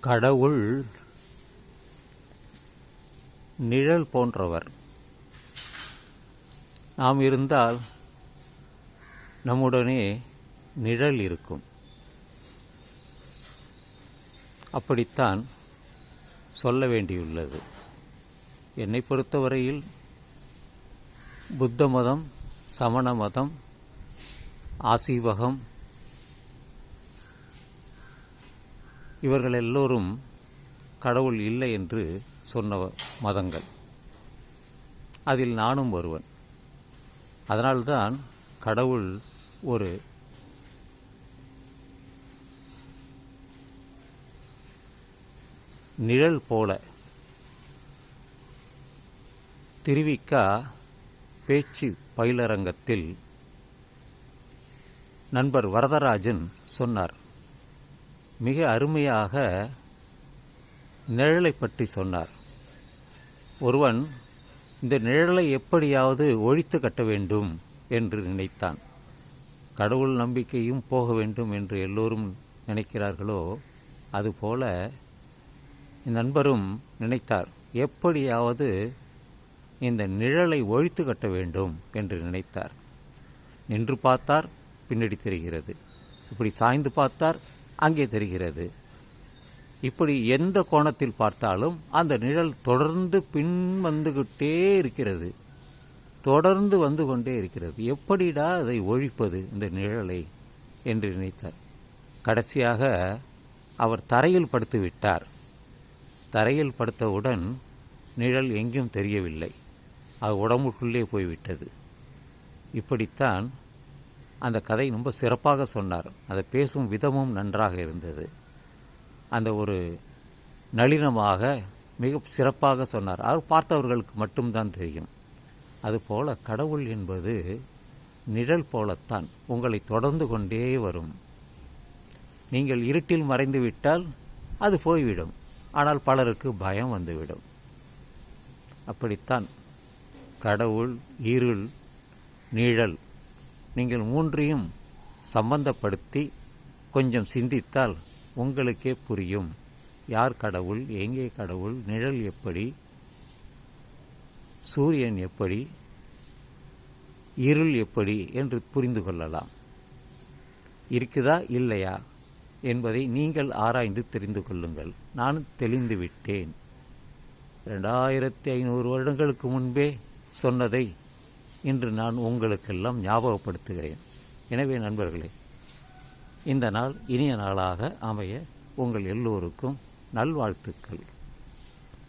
கடவுள் நிழல் போன்றவர். நாம் இருந்தால் நம்முடனே நிழல் இருக்கும். அப்படித்தான் சொல்ல வேண்டியுள்ளது. என்னை பொறுத்தவரையில் புத்த மதம் சமண மதம் ஆசீவகம் இவர்கள் எல்லோரும் கடவுள் இல்லை என்று சொன்ன மதங்கள். அதில் நானும் ஒருவன். அதனால்தான் கடவுள் ஒரு நிழல் போல திருவிக்கா பேச்சு பயிலரங்கத்தில் நண்பர் வரதராஜன் சொன்னார். மிக அருமையாக நிழலை பற்றி சொன்னார். ஒருவன் இந்த நிழலை எப்படியாவது ஒழித்து கட்ட வேண்டும் என்று நினைத்தான். கடவுள் நம்பிக்கையும் போக வேண்டும் என்று எல்லோரும் நினைக்கிறார்களோ அதுபோல நண்பரும் நினைத்தார் எப்படியாவது இந்த நிழலை ஒழித்து கட்ட வேண்டும் என்று நினைத்தார். நின்று பார்த்தார் பின்னடி தெரிகிறது. இப்படி சாய்ந்து பார்த்தார் அங்கே தெரிகிறது. இப்படி எந்த கோணத்தில் பார்த்தாலும் அந்த நிழல் தொடர்ந்து பின் வந்துகிட்டே இருக்கிறது. தொடர்ந்து வந்து கொண்டே இருக்கிறது. எப்படிடா அதை ஒழிப்பது இந்த நிழலை? என்று நினைத்தார். கடைசியாக அவர் தரையில் படுத்து விட்டார். தரையில் படுத்தவுடன் நிழல் எங்கும் தெரியவில்லை. அது உடம்புக்குள்ளே போய்விட்டது. இப்படித்தான் அந்த கதை ரொம்ப சிறப்பாக சொன்னார். அதை பேசும் விதமும் நன்றாக இருந்தது. அந்த ஒரு நளினமாக மிக சிறப்பாக சொன்னார். அவர் பார்த்தவர்களுக்கு மட்டும்தான் தெரியும். அதுபோல கடவுள் என்பது நிழல் போலத்தான் உங்களை தொடர்ந்து கொண்டே வரும். நீங்கள் இருட்டில் மறைந்து விட்டால் அது போய்விடும். ஆனால் பலருக்கு பயம் வந்துவிடும். அப்படித்தான் கடவுள் இருள் நிழல் நீங்கள் மூன்றையும் சம்பந்தப்படுத்தி கொஞ்சம் சிந்தித்தால் உங்களுக்கே புரியும். யார் கடவுள் எங்கே கடவுள் நிழல் எப்படி சூரியன் எப்படி இருள் எப்படி என்று புரிந்து கொள்ளலாம். இருக்குதா இல்லையா என்பதை நீங்கள் ஆராய்ந்து தெரிந்து கொள்ளுங்கள். நான் தெளிந்து விட்டேன். ரெண்டாயிரத்தி ஐநூறு வருடங்களுக்கு முன்பே சொன்னதை இன்று நான் உங்களுக்கெல்லாம் ஞாபகப்படுத்துகிறேன். எனவே நண்பர்களே இந்த நாள் இனிய நாளாக அமைய உங்கள் எல்லோருக்கும் நல்வாழ்த்துக்கள்.